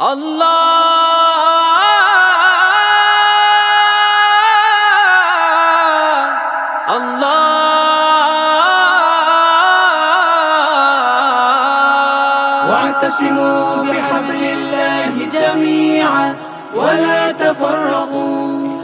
الله الله. واعتصموا بحبل الله جميعا ولا تفرقوا.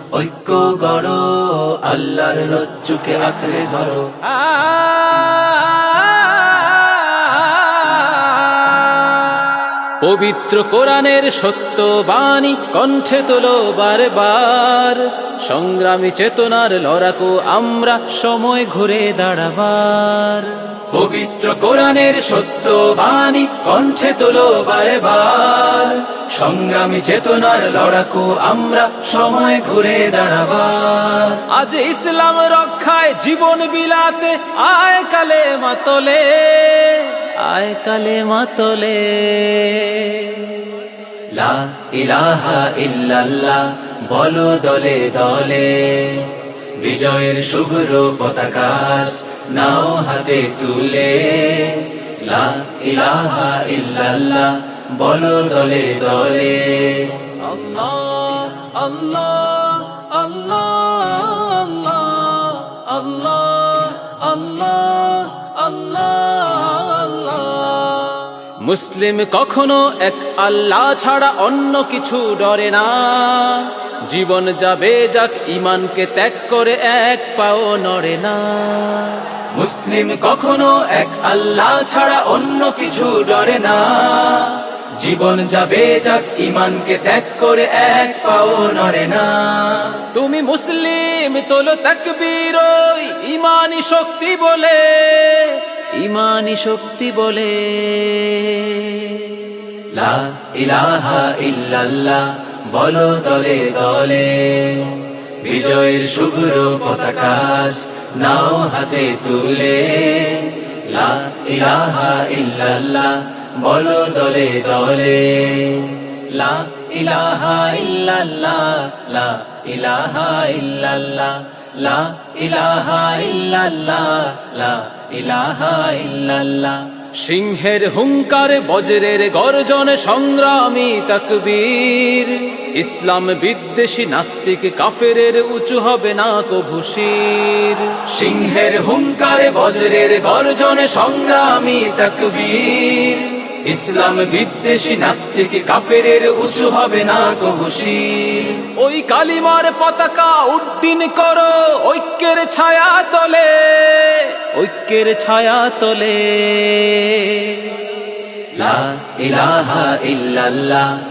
ঐক্য গড়, আল্লাহর রজ্জুকে আঁকড়ে ধরো। পবিত্র কোরআনের সত্য বাণী কণ্ঠে তোলো বারবার। সংগ্রামী চেতনার লড়াকু আমরা সময় ঘুরে দাঁড়াবার। পবিত্র কোরআনের সত্য বাণী কণ্ঠে তোলো বারবার। সংগ্রামী চেতনার লড়াকু আমরা সময় ঘুরে দাঁড়াবার। আজ ইসলাম রক্ষায় জীবন বিলাতে আয় কালে মাতলে আয় কালে মাতলে। লা ইলাহা ইল্লাল্লাহ বলো দলে দলে। বিজয়ের শুভ্র পতাকাশ নাও হাতে তুলে। লা ইলাহা ইল্লাল্লাহ, বলো দলে দলে। আল্লাহ মুসলিম কখনো এক আল্লাহ ছাড়া অন্য কিছু ডরে না। জীবন যাবে যাক ইমানকে ত্যাগ করে এক পাও নড়ে না। মুসলিম কখনো এক আল্লাহ ছাড়া অন্য কিছু ডরে না। জীবন যাবে যাক ইমানকে ত্যাগ করে এক পাও নড়ে না। তুমি মুসলিম তোলো তাকবীর ইমানি শক্তি বলে। ইমানি শক্তি বলে। লা ইলাহা ইল্লাল্লাহ বলো দলে দলে। বিজয়ের শুভ্র পতাকাজ নাও হাতে তুলে। লা ইলাহা দলে দলে। লা ইলাহা লা ইলাহা লা ইলাহা লা ইলাহা সিংহের হুঙ্কার, বজ্রের গর্জন, সংগ্রামী তাকবীর। ইসলাম বিদ্বেষী নাস্তিক কাফেরের উঁচু হবে না কভুশির সিংহের হুঙ্কার, বজ্রের গর্জন সংগ্রামী তাকবীর। ইসলাম বিদ্বেষী নাস্তিক কাফেরের উঁচু হবে না কবুশি ওই কালিমার পতাকা উড্ডিন করো ঐক্যের ছায়া তলে, ঐক্যের ছায়া তলে। লা ইলাহা ইল্লাল্লাহ।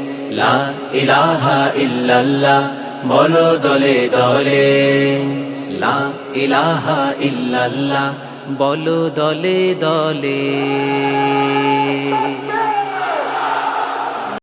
লা ইলাহা ইল্লাল্লাহ বলো দলে দলে। লা ইলাহা ইল্লাল্লাহ বলো দলে দলে।